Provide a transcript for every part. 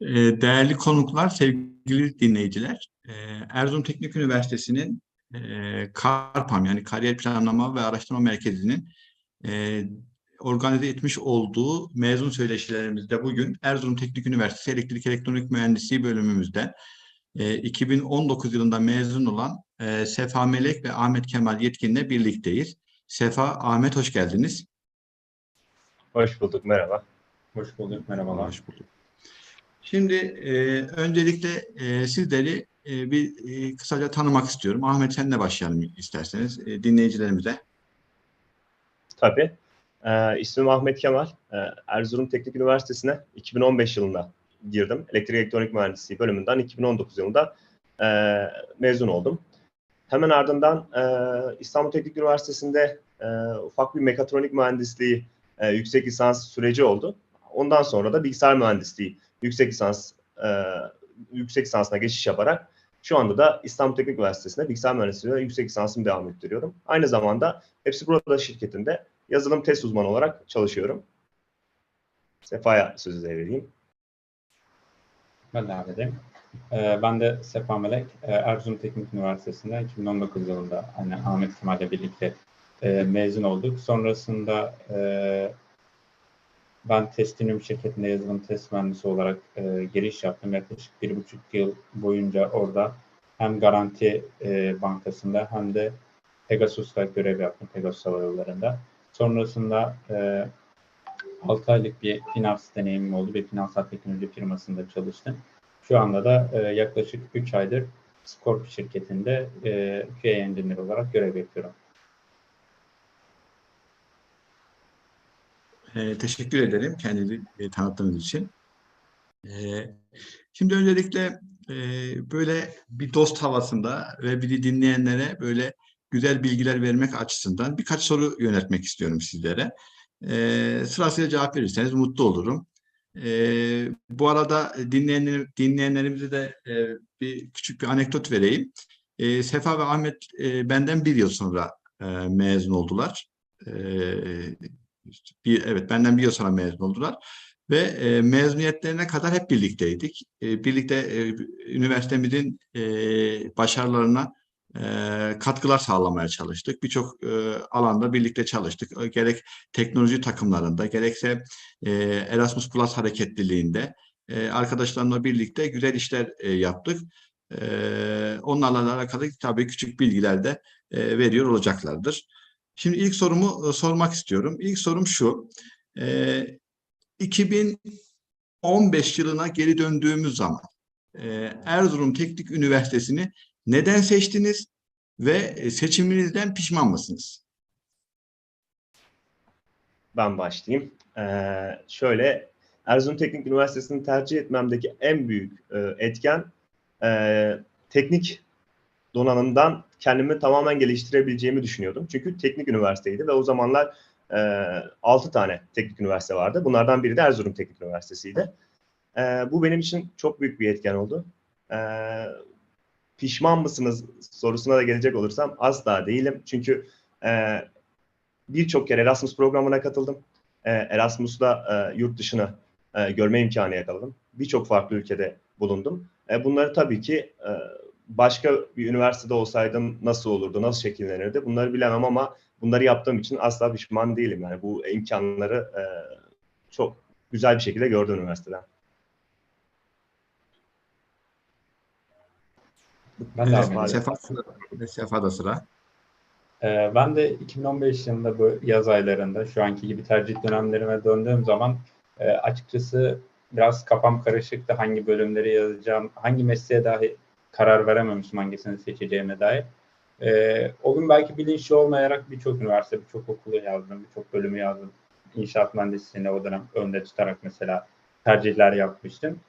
Ee, Değerli konuklar, sevgili dinleyiciler, ee, Erzurum Teknik Üniversitesi'nin ee, KARPAM yani Kariyer Planlama ve Araştırma Merkezi'nin ee, organize etmiş olduğu mezun söyleşilerimizde bugün Erzurum Teknik Üniversitesi Elektrik Elektronik Mühendisliği bölümümüzden ee, 2019 yılında mezun olan Sefa Melek ve Ahmet Kemal Yetkin'le birlikteyiz. Sefa, Ahmet hoş geldiniz. Hoş bulduk, merhaba. Hoş bulduk, merhabalar. Hoş bulduk. Şimdi e, öncelikle e, sizleri e, bir e, kısaca tanımak istiyorum. Ahmet senle başlayalım isterseniz e, dinleyicilerimize. Tabii. Ee, ismim Ahmet Kemal. Ee, Erzurum Teknik Üniversitesi'ne 2015 yılında girdim. Elektrik Elektronik Mühendisliği bölümünden 2019 yılında e, mezun oldum. Hemen ardından e, İstanbul Teknik Üniversitesi'nde e, ufak bir mekatronik mühendisliği e, yüksek lisans süreci oldu. Ondan sonra da bilgisayar mühendisliği yüksek lisans e, yüksek lisansına geçiş yaparak şu anda da İstanbul Teknik Üniversitesi'nde bilgisayar mühendisliği yüksek lisansımı devam ettiriyorum. Aynı zamanda Hepsi Burada şirketinde yazılım test uzmanı olarak çalışıyorum. Sefa'ya sözü devredeyim. Ben devam edeyim. Ee, ben de Sefa Melek, e, Erzurum Teknik Üniversitesi'nde 2019 yılında hani Ahmet Kemal'le birlikte e, mezun olduk. Sonrasında e, ben Testinum şirketinde yazılım test mühendisi olarak e, giriş yaptım. Yaklaşık bir buçuk yıl boyunca orada hem Garanti e, Bankası'nda hem de Pegasus'ta görev yaptım, Pegasus Hava Yolları'nda. Sonrasında e, 6 aylık bir finans deneyimim oldu. Bir finansal teknoloji firmasında çalıştım. Şu anda da e, yaklaşık 3 aydır Scorp şirketinde e, QA Engineer olarak görev yapıyorum. E, teşekkür ederim kendini e, tanıttığınız için. E, şimdi öncelikle e, böyle bir dost havasında ve bir dinleyenlere böyle güzel bilgiler vermek açısından birkaç soru yöneltmek istiyorum sizlere. E, sırasıyla cevap verirseniz mutlu olurum. E, bu arada dinleyenler, dinleyenlerimize de e, bir küçük bir anekdot vereyim. E, Sefa ve Ahmet e, benden bir yıl sonra e, mezun oldular. Bir, evet benden bir yıl sonra mezun oldular. Ve e, mezuniyetlerine kadar hep birlikteydik. E, birlikte e, üniversitemizin e, başarılarına e, katkılar sağlamaya çalıştık. Birçok e, alanda birlikte çalıştık. E, gerek teknoloji takımlarında, gerekse e, Erasmus Plus hareketliliğinde e, arkadaşlarımla birlikte güzel işler e, yaptık. E, onlarla alakalı tabii küçük bilgiler de e, veriyor olacaklardır. Şimdi ilk sorumu e, sormak istiyorum. İlk sorum şu. E, 2015 yılına geri döndüğümüz zaman e, Erzurum Teknik Üniversitesi'ni neden seçtiniz ve seçiminizden pişman mısınız? Ben başlayayım. Şöyle, Erzurum Teknik Üniversitesi'ni tercih etmemdeki en büyük e, etken e, teknik donanımdan kendimi tamamen geliştirebileceğimi düşünüyordum. Çünkü teknik üniversiteydi ve o zamanlar e, 6 tane teknik üniversite vardı. Bunlardan biri de Erzurum Teknik Üniversitesi'ydi. E, bu benim için çok büyük bir etken oldu. E, pişman mısınız sorusuna da gelecek olursam asla değilim. Çünkü e, birçok kere Erasmus programına katıldım. E, Erasmus'la e, yurt dışını e, görme imkanı yakaladım. Birçok farklı ülkede bulundum. E, bunları tabii ki e, başka bir üniversitede olsaydım nasıl olurdu, nasıl şekillenirdi bunları bilemem ama bunları yaptığım için asla pişman değilim. Yani bu imkanları e, çok güzel bir şekilde gördüm üniversiteden. Ben de Evet. Sefa, Sefa'da sıra. Ee, ben de 2015 yılında bu yaz aylarında şu anki gibi tercih dönemlerime döndüğüm zaman e, açıkçası biraz kafam karışıktı hangi bölümleri yazacağım, hangi mesleğe dahi karar verememişim hangisini seçeceğime dair. E, o gün belki bilinçli olmayarak birçok üniversite, birçok okulu yazdım, birçok bölümü yazdım. İnşaat mühendisliğine o dönem önde tutarak mesela tercihler yapmıştım.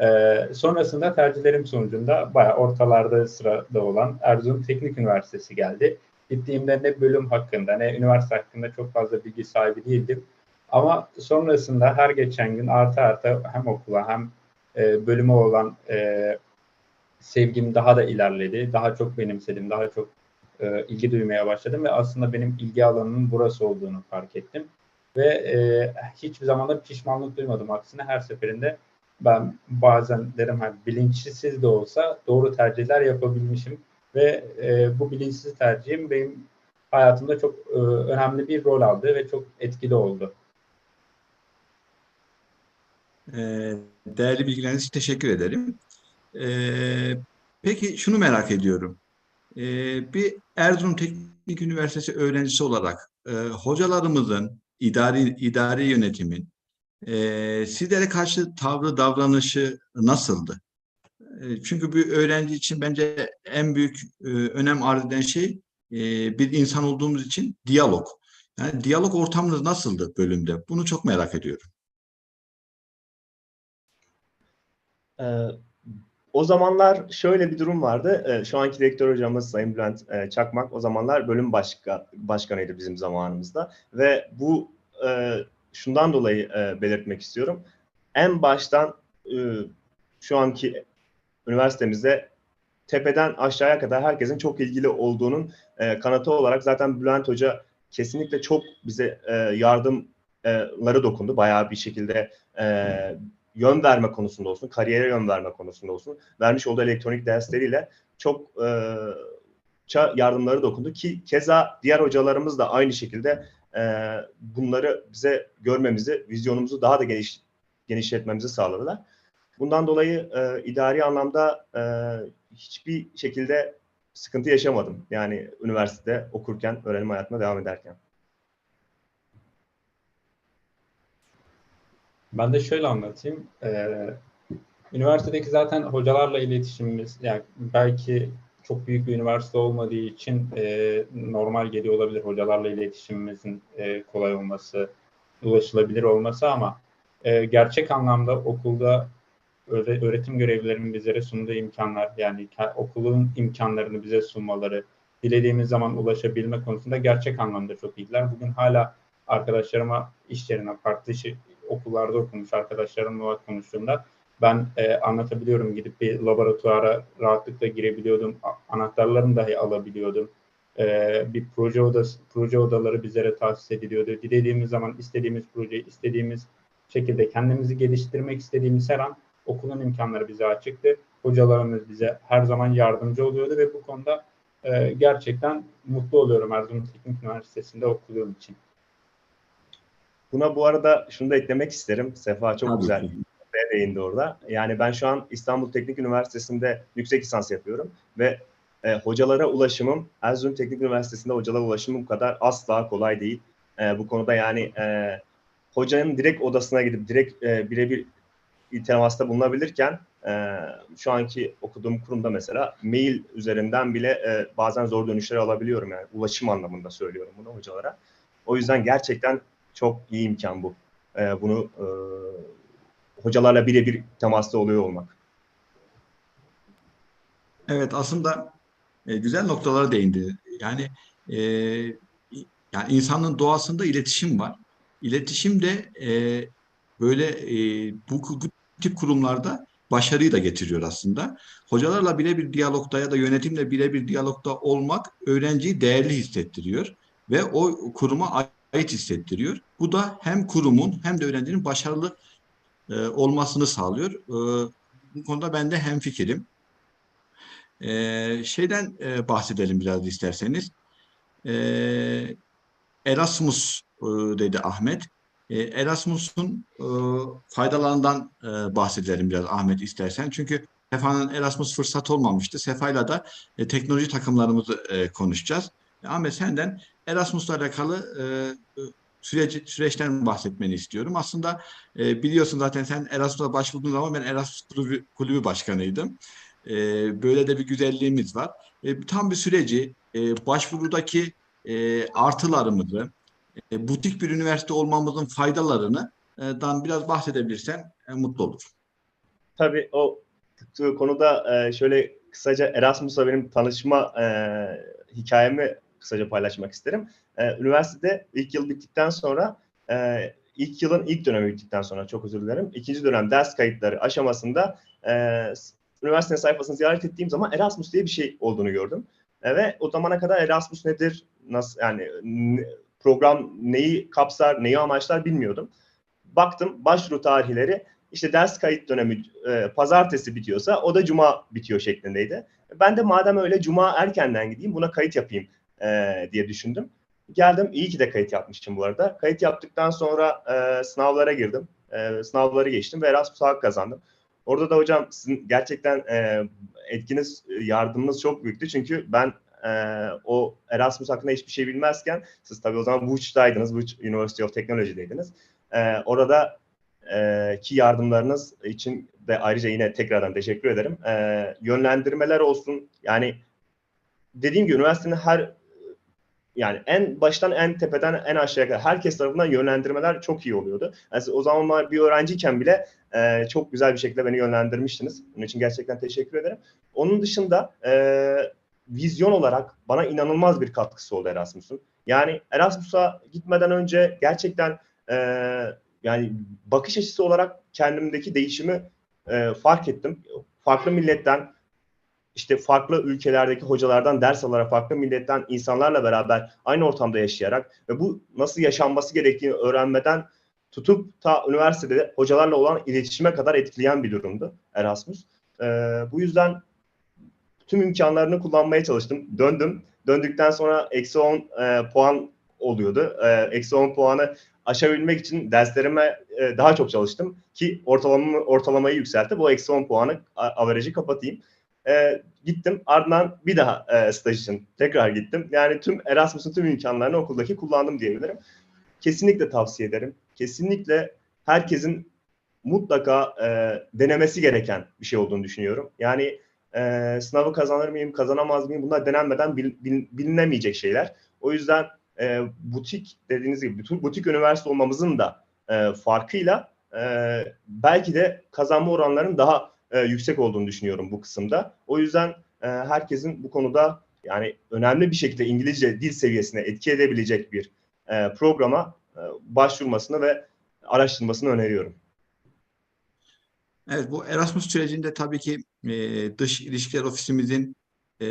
Ee, sonrasında tercihlerim sonucunda bayağı ortalarda sırada olan Erzurum Teknik Üniversitesi geldi. Gittiğimde ne bölüm hakkında ne üniversite hakkında çok fazla bilgi sahibi değildim. Ama sonrasında her geçen gün artı artı hem okula hem e, bölüme olan e, sevgim daha da ilerledi. Daha çok benimsedim, daha çok e, ilgi duymaya başladım ve aslında benim ilgi alanının burası olduğunu fark ettim. Ve e, hiçbir zaman da pişmanlık duymadım. Aksine her seferinde ben bazen derim hani bilinçsiz de olsa doğru tercihler yapabilmişim ve e, bu bilinçsiz tercihim benim hayatımda çok e, önemli bir rol aldı ve çok etkili oldu. Ee, değerli bilgileriniz için teşekkür ederim. Peki şunu merak ediyorum. Ee, bir Erzurum Teknik Üniversitesi öğrencisi olarak e, hocalarımızın, idari idari yönetimin e, sizlere karşı tavrı, davranışı nasıldı? E, çünkü bir öğrenci için bence en büyük e, önem arz eden şey e, bir insan olduğumuz için diyalog. Yani diyalog ortamınız nasıldı bölümde? Bunu çok merak ediyorum. Ee, o zamanlar şöyle bir durum vardı. Ee, şu anki rektör hocamız Sayın Bülent e, Çakmak o zamanlar bölüm başka, başkanıydı bizim zamanımızda. Ve bu e, şundan dolayı e, belirtmek istiyorum. En baştan e, şu anki üniversitemizde tepeden aşağıya kadar herkesin çok ilgili olduğunun e, kanıtı olarak zaten Bülent Hoca kesinlikle çok bize e, yardımları dokundu. Bayağı bir şekilde e, yön verme konusunda olsun, kariyere yön verme konusunda olsun, vermiş olduğu elektronik dersleriyle çok e, yardımları dokundu ki keza diğer hocalarımız da aynı şekilde e, bunları bize görmemizi, vizyonumuzu daha da geniş, genişletmemizi sağladılar. Bundan dolayı e, idari anlamda e, hiçbir şekilde sıkıntı yaşamadım. Yani üniversitede okurken, öğrenim hayatına devam ederken. Ben de şöyle anlatayım. Ee, üniversitedeki zaten hocalarla iletişimimiz, yani belki çok büyük bir üniversite olmadığı için e, normal geliyor olabilir hocalarla iletişimimizin e, kolay olması, ulaşılabilir olması ama e, gerçek anlamda okulda öğretim görevlilerinin bizlere sunduğu imkanlar, yani okulun imkanlarını bize sunmaları, dilediğimiz zaman ulaşabilme konusunda gerçek anlamda çok iyiler. Bugün hala arkadaşlarıma iş yerine farklı okullarda okumuş arkadaşlarımla konuştuğumda ben e, anlatabiliyorum gidip bir laboratuvara rahatlıkla girebiliyordum. Anahtarlarını dahi alabiliyordum. E, bir proje odası, proje odaları bizlere tahsis ediliyordu. Dilediğimiz zaman istediğimiz projeyi istediğimiz şekilde kendimizi geliştirmek istediğimiz her an okulun imkanları bize açıktı. Hocalarımız bize her zaman yardımcı oluyordu ve bu konuda e, gerçekten mutlu oluyorum Erzurum Teknik Üniversitesi'nde okuduğum için. Buna bu arada şunu da eklemek isterim. Sefa çok Tabii güzel ki. değindi orada. Yani ben şu an İstanbul Teknik Üniversitesi'nde yüksek lisans yapıyorum ve e, hocalara ulaşımım Erzurum Teknik Üniversitesi'nde hocalara ulaşımım kadar asla kolay değil. E, bu konuda yani e, hocanın direkt odasına gidip direkt e, birebir temasta bulunabilirken e, şu anki okuduğum kurumda mesela mail üzerinden bile e, bazen zor dönüşler alabiliyorum yani ulaşım anlamında söylüyorum bunu hocalara. O yüzden gerçekten çok iyi imkan bu. E, bunu e, hocalarla birebir temasta oluyor olmak. Evet aslında e, güzel noktalara değindi. Yani e, yani insanın doğasında iletişim var. İletişim de e, böyle e, bu, bu tip kurumlarda başarıyı da getiriyor aslında. Hocalarla birebir diyalogda ya da yönetimle birebir diyalogda olmak öğrenciyi değerli hissettiriyor ve o kuruma ait hissettiriyor. Bu da hem kurumun hem de öğrencinin başarılı e, olmasını sağlıyor. E, bu konuda ben de hemfikirim. E, şeyden e, bahsedelim biraz isterseniz. E, Erasmus e, dedi Ahmet. E, Erasmus'un e, faydalarından e, bahsedelim biraz Ahmet istersen. Çünkü Sefa'nın Erasmus fırsatı olmamıştı. Sefa'yla da e, teknoloji takımlarımızı e, konuşacağız. Ahmet senden Erasmus'la alakalı e, süreci, süreçten bahsetmeni istiyorum. Aslında e, biliyorsun zaten sen Erasmus'a başvurduğun zaman ben Erasmus kulübü, kulübü başkanıydım. E, böyle de bir güzelliğimiz var. E, tam bir süreci, e, başvurudaki e, artılarımızı, e, butik bir üniversite olmamızın faydalarını e, dan biraz bahsedebilirsen e, mutlu olur. Tabii o konuda e, şöyle kısaca Erasmus'la benim tanışma e, hikayemi kısaca paylaşmak isterim. E, üniversitede ilk yıl bittikten sonra e, ilk yılın ilk dönemi bittikten sonra çok özür dilerim. ikinci dönem ders kayıtları aşamasında e, üniversitenin sayfasını ziyaret ettiğim zaman Erasmus diye bir şey olduğunu gördüm. E, ve o zamana kadar Erasmus nedir, nasıl yani program neyi kapsar, neyi amaçlar bilmiyordum. Baktım başvuru tarihleri işte ders kayıt dönemi e, pazartesi bitiyorsa o da cuma bitiyor şeklindeydi. Ben de madem öyle cuma erkenden gideyim buna kayıt yapayım e, diye düşündüm. Geldim iyi ki de kayıt yapmışım bu arada. Kayıt yaptıktan sonra e, sınavlara girdim. E, sınavları geçtim ve Erasmus hak kazandım. Orada da hocam sizin gerçekten e, etkiniz, yardımınız çok büyüktü. Çünkü ben e, o Erasmus hakkında hiçbir şey bilmezken siz tabii o zaman Wuch'taydınız, Wuch University of Technology'deydiniz. E, orada e, ki yardımlarınız için de ayrıca yine tekrardan teşekkür ederim. E, yönlendirmeler olsun yani dediğim gibi üniversitenin her yani en baştan en tepeden en aşağıya kadar herkes tarafından yönlendirmeler çok iyi oluyordu. Yani o zamanlar bir öğrenciyken bile e, çok güzel bir şekilde beni yönlendirmiştiniz. Bunun için gerçekten teşekkür ederim. Onun dışında e, vizyon olarak bana inanılmaz bir katkısı oldu Erasmus'un. Yani Erasmus'a gitmeden önce gerçekten e, yani bakış açısı olarak kendimdeki değişimi e, fark ettim. Farklı milletten işte farklı ülkelerdeki hocalardan ders alarak, farklı milletten insanlarla beraber aynı ortamda yaşayarak ve bu nasıl yaşanması gerektiğini öğrenmeden tutup ta üniversitede hocalarla olan iletişime kadar etkileyen bir durumdu Erasmus. Ee, bu yüzden tüm imkanlarını kullanmaya çalıştım. Döndüm. Döndükten sonra eksi 10 e, puan oluyordu. E, eksi 10 puanı aşabilmek için derslerime e, daha çok çalıştım ki ortalamamı, ortalamayı yükseltti. Bu eksi 10 puanı averajı kapatayım. E, gittim ardından bir daha e, staj için tekrar gittim. Yani tüm Erasmus'un tüm imkanlarını okuldaki kullandım diyebilirim. Kesinlikle tavsiye ederim. Kesinlikle herkesin mutlaka e, denemesi gereken bir şey olduğunu düşünüyorum. Yani e, sınavı kazanır mıyım, kazanamaz mıyım bunlar denenmeden bil, bil, bilinemeyecek şeyler. O yüzden e, butik dediğiniz gibi butik üniversite olmamızın da e, farkıyla e, belki de kazanma oranlarının daha e, yüksek olduğunu düşünüyorum bu kısımda. O yüzden e, herkesin bu konuda yani önemli bir şekilde İngilizce dil seviyesine etki edebilecek bir e, programa e, başvurmasını ve araştırmasını öneriyorum. Evet, bu Erasmus sürecinde tabii ki e, dış ilişkiler ofisimizin e,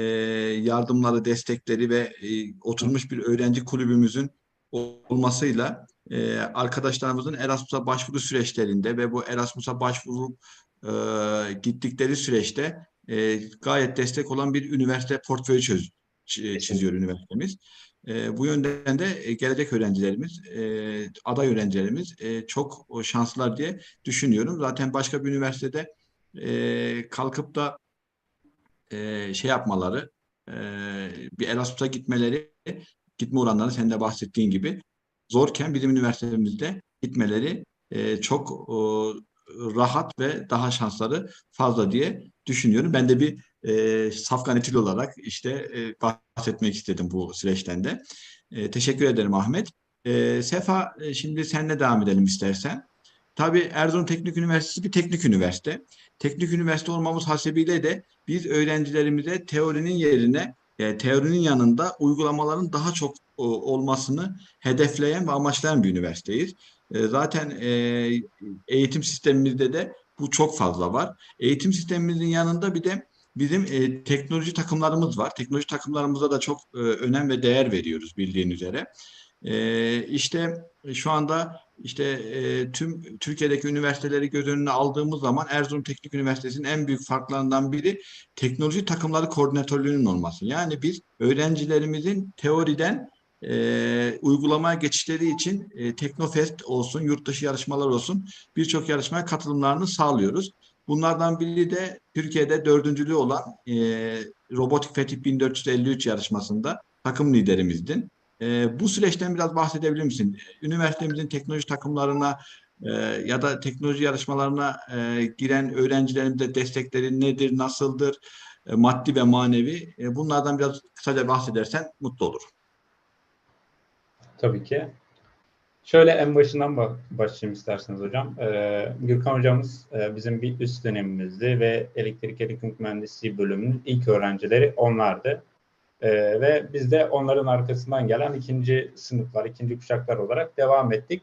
yardımları, destekleri ve e, oturmuş bir öğrenci kulübümüzün olmasıyla e, arkadaşlarımızın Erasmus'a başvuru süreçlerinde ve bu Erasmus'a başvuru e, gittikleri süreçte e, gayet destek olan bir üniversite portföyü çöz, çiziyor üniversitemiz. E, bu yönden de gelecek öğrencilerimiz, e, aday öğrencilerimiz e, çok şanslılar diye düşünüyorum. Zaten başka bir üniversitede e, kalkıp da e, şey yapmaları, e, bir Erasmus'a gitmeleri, gitme oranları senin de bahsettiğin gibi zorken bizim üniversitemizde gitmeleri e, çok e, rahat ve daha şansları fazla diye düşünüyorum. Ben de bir e, safkan etil olarak işte e, bahsetmek istedim bu süreçten de. E, teşekkür ederim Ahmet. E, Sefa e, şimdi seninle devam edelim istersen. Tabii Erzurum Teknik Üniversitesi bir teknik üniversite. Teknik üniversite olmamız hasebiyle de biz öğrencilerimize teorinin yerine e, teorinin yanında uygulamaların daha çok o, olmasını hedefleyen ve amaçlayan bir üniversiteyiz. E, zaten e, eğitim sistemimizde de bu çok fazla var. Eğitim sistemimizin yanında bir de bizim e, teknoloji takımlarımız var. Teknoloji takımlarımıza da çok e, önem ve değer veriyoruz bildiğin üzere. E, işte şu anda işte e, tüm Türkiye'deki üniversiteleri göz önüne aldığımız zaman Erzurum Teknik Üniversitesi'nin en büyük farklarından biri teknoloji takımları koordinatörlüğünün olması. Yani biz öğrencilerimizin teoriden e, uygulamaya geçişleri için e, Teknofest olsun, yurt dışı yarışmalar olsun birçok yarışmaya katılımlarını sağlıyoruz. Bunlardan biri de Türkiye'de dördüncülüğü olan e, Robotik Fetih 1453 yarışmasında takım liderimizdin. E, bu süreçten biraz bahsedebilir misin? Üniversitemizin teknoloji takımlarına e, ya da teknoloji yarışmalarına e, giren öğrencilerimize destekleri nedir, nasıldır, e, maddi ve manevi? E, bunlardan biraz kısaca bahsedersen mutlu olurum. Tabii ki. Şöyle en başından başlayayım isterseniz hocam. Ee, Gürkan hocamız e, bizim bir üst dönemimizdi ve elektrik elektronik mühendisliği bölümünün ilk öğrencileri onlardı. Ee, ve biz de onların arkasından gelen ikinci sınıflar, ikinci kuşaklar olarak devam ettik.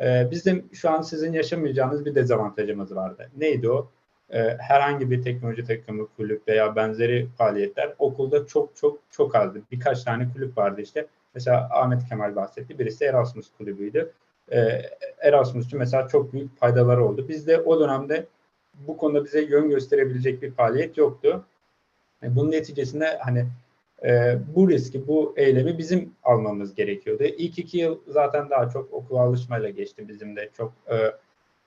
Ee, bizim şu an sizin yaşamayacağınız bir dezavantajımız vardı. Neydi o? Ee, herhangi bir teknoloji takımı, kulüp veya benzeri faaliyetler okulda çok çok çok azdı. Birkaç tane kulüp vardı işte Mesela Ahmet Kemal bahsetti. Birisi Erasmus kulübüydü. e, Erasmus için mesela çok büyük faydaları oldu. Bizde o dönemde bu konuda bize yön gösterebilecek bir faaliyet yoktu. E, Bunun neticesinde hani e, bu riski, bu eylemi bizim almamız gerekiyordu. İlk iki yıl zaten daha çok okula alışmayla geçti bizim de. Çok e,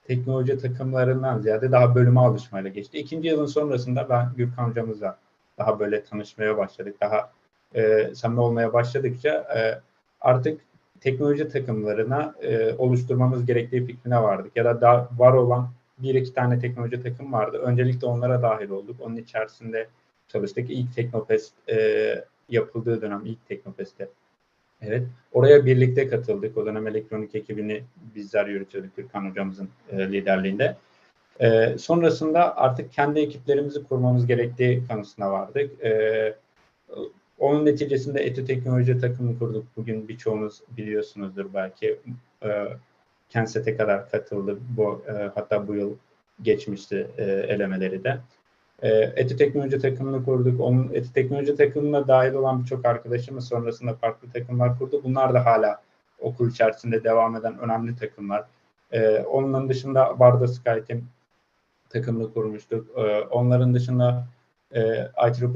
teknoloji takımlarından ziyade daha bölüme alışmayla geçti. İkinci yılın sonrasında ben Gürkan hocamızla daha böyle tanışmaya başladık. Daha e, samimi olmaya başladıkça e, artık teknoloji takımlarına e, oluşturmamız gerektiği fikrine vardık. Ya da daha var olan bir iki tane teknoloji takım vardı. Öncelikle onlara dahil olduk. Onun içerisinde çalıştık. İlk Teknofest e, yapıldığı dönem, ilk Teknofest'te. Evet, oraya birlikte katıldık. O dönem elektronik ekibini bizler yürütüyorduk Gürkan hocamızın e, liderliğinde. E, sonrasında artık kendi ekiplerimizi kurmamız gerektiği kanısına vardık. E, onun neticesinde Etü Teknoloji takımını kurduk. Bugün birçoğunuz biliyorsunuzdur belki. E, Kenset'e kadar katıldı. Bu, e, hatta bu yıl geçmişti e, elemeleri de. E, Etü Teknoloji takımını kurduk. Onun Etü Teknoloji takımına dahil olan birçok arkadaşımız sonrasında farklı takımlar kurdu. Bunlar da hala okul içerisinde devam eden önemli takımlar. E, onun dışında Barda Skyteam takımını kurmuştuk. E, onların dışında e,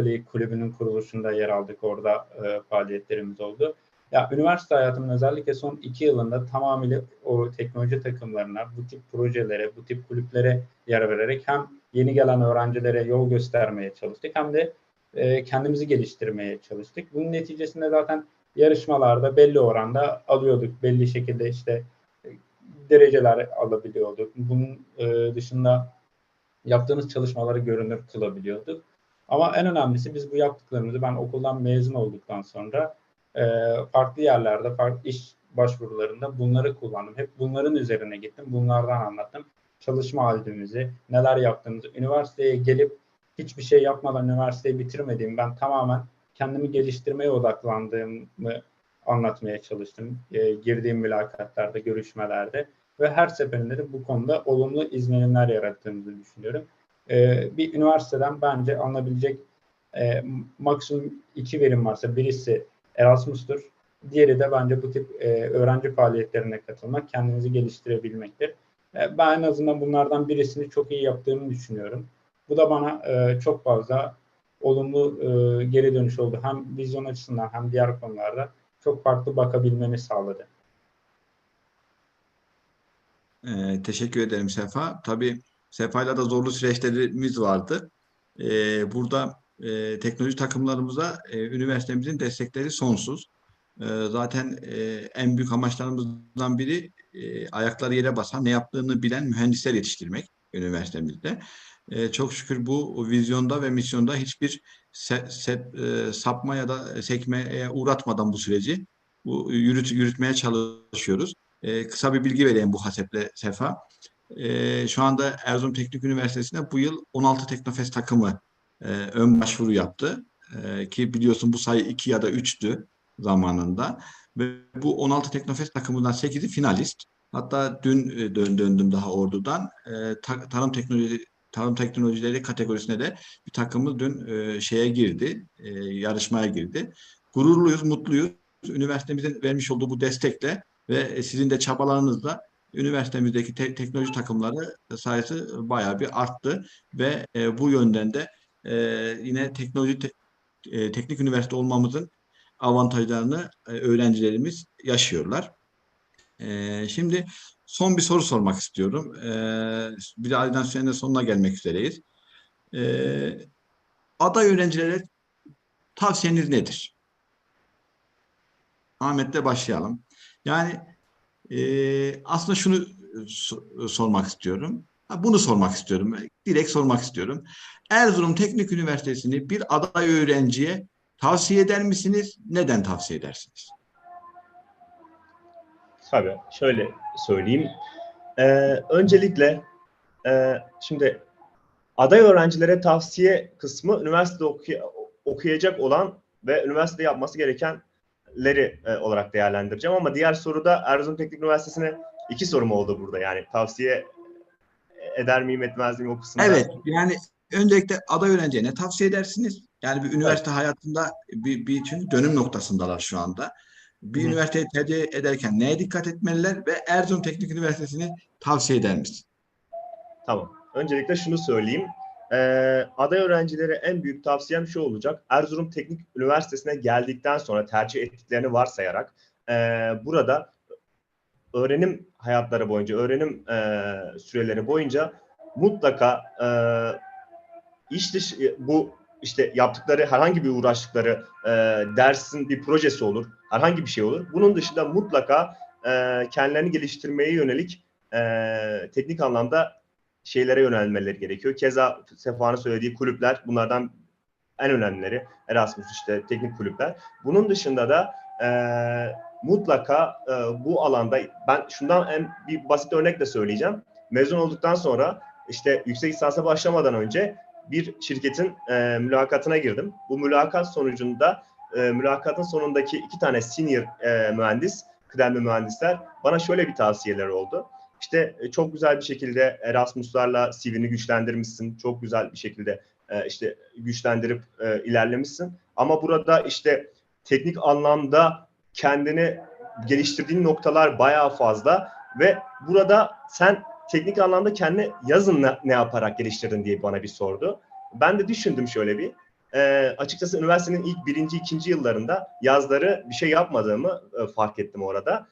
IEEE kulübünün kuruluşunda yer aldık. Orada e, faaliyetlerimiz oldu. Ya üniversite hayatımın özellikle son iki yılında tamamıyla o teknoloji takımlarına, bu tip projelere, bu tip kulüplere yer vererek hem yeni gelen öğrencilere yol göstermeye çalıştık hem de e, kendimizi geliştirmeye çalıştık. Bunun neticesinde zaten yarışmalarda belli oranda alıyorduk. Belli şekilde işte e, dereceler alabiliyorduk. Bunun e, dışında yaptığımız çalışmaları görünür kılabiliyorduk. Ama en önemlisi biz bu yaptıklarımızı ben okuldan mezun olduktan sonra e, farklı yerlerde, farklı iş başvurularında bunları kullandım. Hep bunların üzerine gittim. Bunlardan anlattım. Çalışma halimizi, neler yaptığımızı, üniversiteye gelip hiçbir şey yapmadan üniversiteyi bitirmediğim, ben tamamen kendimi geliştirmeye odaklandığımı anlatmaya çalıştım. E, girdiğim mülakatlarda, görüşmelerde ve her seferinde de bu konuda olumlu izlenimler yarattığımızı düşünüyorum. E, bir üniversiteden bence alınabilecek e, maksimum iki verim varsa birisi Erasmus'tur. Diğeri de bence bu tip e, öğrenci faaliyetlerine katılmak, kendinizi geliştirebilmektir. E, ben en azından bunlardan birisini çok iyi yaptığımı düşünüyorum. Bu da bana e, çok fazla olumlu e, geri dönüş oldu. Hem vizyon açısından hem diğer konularda çok farklı bakabilmemi sağladı. Ee, teşekkür ederim Sefa. Tabii Sefa'yla da zorlu süreçlerimiz vardı. Ee, burada e, teknoloji takımlarımıza e, üniversitemizin destekleri sonsuz. E, zaten e, en büyük amaçlarımızdan biri e, ayakları yere basan, ne yaptığını bilen mühendisler yetiştirmek üniversitemizde. E, çok şükür bu vizyonda ve misyonda hiçbir se, se, e, sapma ya da sekmeye uğratmadan bu süreci bu yürüt, yürütmeye çalışıyoruz. E, kısa bir bilgi vereyim bu haseple Sefa. E, şu anda Erzurum Teknik Üniversitesi'nde bu yıl 16 Teknofest takımı e, ön başvuru yaptı. E, ki biliyorsun bu sayı 2 ya da 3'tü zamanında. Ve bu 16 Teknofest takımından 8'i finalist. Hatta dün e, dön, döndüm daha ordudan. E, ta, tarım teknoloji tarım teknolojileri kategorisine de bir takımımız dün e, şeye girdi, e, yarışmaya girdi. Gururluyuz, mutluyuz. Üniversitemizin vermiş olduğu bu destekle ve sizin de çabalarınızla üniversitemizdeki te- teknoloji takımları sayısı bayağı bir arttı ve e, bu yönden de e, yine teknoloji te- e, teknik üniversite olmamızın avantajlarını e, öğrencilerimiz yaşıyorlar. E, şimdi son bir soru sormak istiyorum. E, birazdan sürenin sonuna gelmek üzereyiz. E, aday öğrencilere tavsiyeniz nedir? Ahmet'le başlayalım. Yani e, aslında şunu so- sormak istiyorum. Bunu sormak istiyorum. Direkt sormak istiyorum. Erzurum Teknik Üniversitesi'ni bir aday öğrenciye tavsiye eder misiniz? Neden tavsiye edersiniz? Tabii şöyle söyleyeyim. Ee, öncelikle e, şimdi aday öğrencilere tavsiye kısmı üniversitede okuy- okuyacak olan ve üniversitede yapması gerekenleri e, olarak değerlendireceğim. Ama diğer soruda Erzurum Teknik Üniversitesi'ne iki sorum oldu burada. Yani tavsiye eder miyim etmez miyim o kısımda. Evet, yani öncelikle aday öğrenciye ne tavsiye edersiniz? Yani bir üniversite hayatında bir, bir çünkü dönüm noktasındalar şu anda. bir Hı. üniversiteyi tercih ederken neye dikkat etmeliler ve Erzurum Teknik Üniversitesi'ni tavsiye eder misin? Tamam. Öncelikle şunu söyleyeyim. Ee, aday öğrencilere en büyük tavsiyem şu olacak. Erzurum Teknik Üniversitesi'ne geldikten sonra tercih ettiklerini varsayarak e, burada öğrenim hayatları boyunca, öğrenim e, süreleri boyunca mutlaka e, iş dışı, bu işte yaptıkları herhangi bir uğraştıkları e, dersin bir projesi olur, herhangi bir şey olur. Bunun dışında mutlaka e, kendilerini geliştirmeye yönelik e, teknik anlamda şeylere yönelmeleri gerekiyor. Keza Sefa'nın söylediği kulüpler bunlardan en önemlileri. Erasmus işte teknik kulüpler. Bunun dışında da e, mutlaka e, bu alanda ben şundan en bir basit örnek de söyleyeceğim. Mezun olduktan sonra işte yüksek lisansa başlamadan önce bir şirketin e, mülakatına girdim. Bu mülakat sonucunda e, mülakatın sonundaki iki tane senior e, mühendis, kıdemli mühendisler bana şöyle bir tavsiyeler oldu. İşte e, çok güzel bir şekilde Erasmus'larla CV'ni güçlendirmişsin. Çok güzel bir şekilde e, işte güçlendirip e, ilerlemişsin. Ama burada işte teknik anlamda kendini geliştirdiğin noktalar bayağı fazla ve burada sen teknik anlamda kendi yazın ne, ne yaparak geliştirdin diye bana bir sordu. Ben de düşündüm şöyle bir. E, açıkçası üniversitenin ilk birinci, ikinci yıllarında yazları bir şey yapmadığımı e, fark ettim orada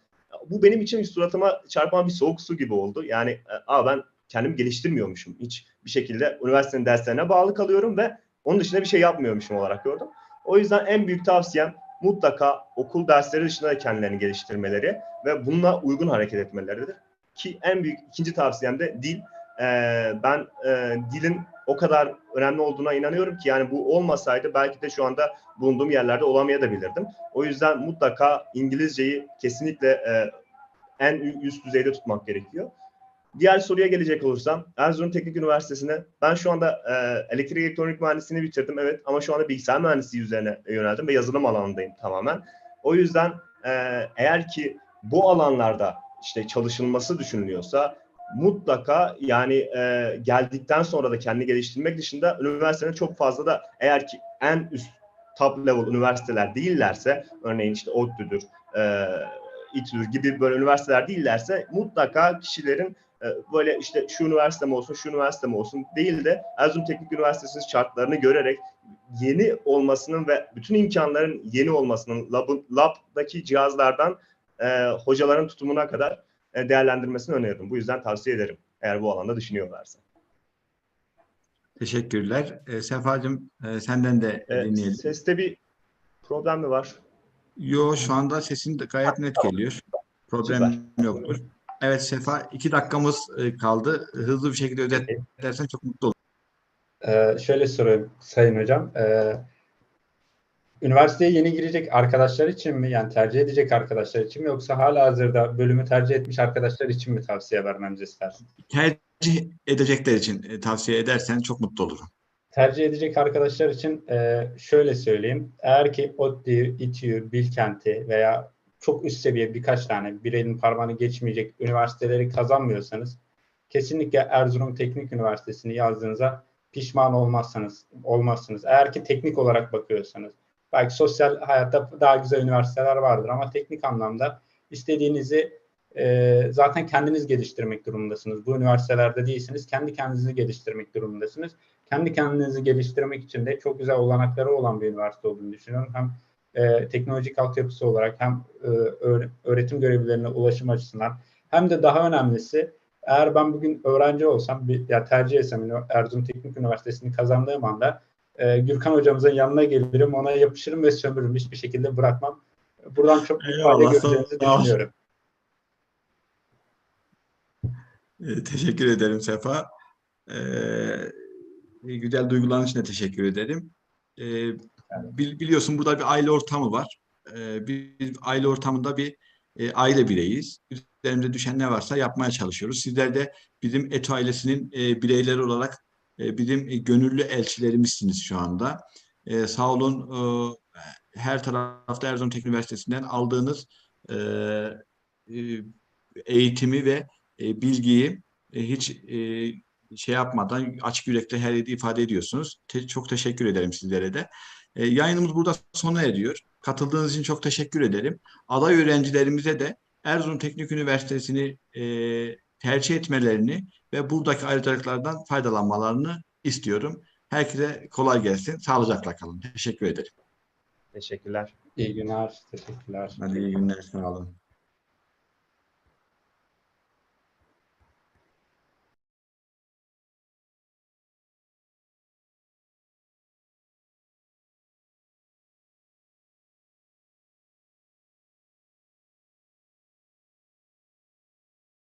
bu benim için suratıma çarpan bir soğuk su gibi oldu. Yani e, aa ben kendimi geliştirmiyormuşum hiç bir şekilde üniversitenin derslerine bağlı kalıyorum ve onun dışında bir şey yapmıyormuşum olarak gördüm. O yüzden en büyük tavsiyem mutlaka okul dersleri dışında da kendilerini geliştirmeleri ve bununla uygun hareket etmeleridir. Ki en büyük ikinci tavsiyem de dil. Ee, ben e, dilin o kadar önemli olduğuna inanıyorum ki yani bu olmasaydı belki de şu anda bulunduğum yerlerde olamayabilirdim. O yüzden mutlaka İngilizceyi kesinlikle e, en üst düzeyde tutmak gerekiyor. Diğer soruya gelecek olursam Erzurum Teknik Üniversitesi'ne ben şu anda e, elektrik elektronik mühendisliğini bitirdim evet ama şu anda bilgisayar mühendisliği üzerine yöneldim ve yazılım alanındayım tamamen. O yüzden e, eğer ki bu alanlarda işte çalışılması düşünülüyorsa mutlaka yani e, geldikten sonra da kendini geliştirmek dışında üniversitenin çok fazla da eğer ki en üst top level üniversiteler değillerse örneğin işte ODTÜ'dür, e, İTÜ'dür gibi böyle üniversiteler değillerse mutlaka kişilerin e, böyle işte şu üniversite mi olsun, şu üniversite mi olsun değil de Erzurum Teknik Üniversitesi'nin şartlarını görerek yeni olmasının ve bütün imkanların yeni olmasının labın, labdaki cihazlardan e, hocaların tutumuna kadar değerlendirmesini öneririm. Bu yüzden tavsiye ederim eğer bu alanda düşünüyorlarsa. Teşekkürler. E, Sefacığım e, senden de E, dinleyelim. seste bir problem mi var? Yo şu anda sesin de gayet net geliyor. Problem yoktur. Evet Sefa iki dakikamız e, kaldı. Hızlı bir şekilde özetlersen çok mutlu olurum. Ee, şöyle sorayım Sayın Hocam. Ee, üniversiteye yeni girecek arkadaşlar için mi yani tercih edecek arkadaşlar için mi yoksa hala hazırda bölümü tercih etmiş arkadaşlar için mi tavsiye vermemizi istersin? Tercih edecekler için e, tavsiye edersen çok mutlu olurum. Tercih edecek arkadaşlar için e, şöyle söyleyeyim. Eğer ki ODTÜ, İTÜ, Bilkent'i veya çok üst seviye birkaç tane bir elin parmağını geçmeyecek üniversiteleri kazanmıyorsanız kesinlikle Erzurum Teknik Üniversitesi'ni yazdığınızda pişman olmazsanız olmazsınız. Eğer ki teknik olarak bakıyorsanız belki sosyal hayatta daha güzel üniversiteler vardır ama teknik anlamda istediğinizi e, zaten kendiniz geliştirmek durumundasınız. Bu üniversitelerde değilsiniz. Kendi kendinizi geliştirmek durumundasınız. Kendi kendinizi geliştirmek için de çok güzel olanakları olan bir üniversite olduğunu düşünüyorum. Hem e, teknolojik altyapısı olarak hem e, öğretim görevlilerine ulaşım açısından hem de daha önemlisi eğer ben bugün öğrenci olsam bir, ya tercih etsem Erzurum Teknik Üniversitesi'ni kazandığım anda e, Gürkan hocamızın yanına gelirim ona yapışırım ve sömürürüm hiçbir şekilde bırakmam. Buradan çok büyük fayda göreceğinizi düşünüyorum. E, teşekkür ederim Sefa. E, güzel duyguların için de teşekkür ederim. E, bil, biliyorsun burada bir aile ortamı var. E, bir, bir aile ortamında bir e, aile bireyiz. Üzerimizde düşen ne varsa yapmaya çalışıyoruz. Sizler de bizim ETO ailesinin e, bireyleri olarak e, bizim e, gönüllü elçilerimizsiniz şu anda. E, sağ olun e, her tarafta Erzurum Teknik Üniversitesi'nden aldığınız e, e, eğitimi ve e, bilgiyi e, hiç e, şey yapmadan açık yürekle her yerde ifade ediyorsunuz. Te çok teşekkür ederim sizlere de. E, yayınımız burada sona eriyor. Katıldığınız için çok teşekkür ederim. Aday öğrencilerimize de Erzurum Teknik Üniversitesi'ni e, tercih etmelerini ve buradaki ayrıcalıklardan faydalanmalarını istiyorum. Herkese kolay gelsin. Sağlıcakla kalın. Teşekkür ederim. Teşekkürler. İyi günler, teşekkürler. Hadi iyi günler. Sağ olun.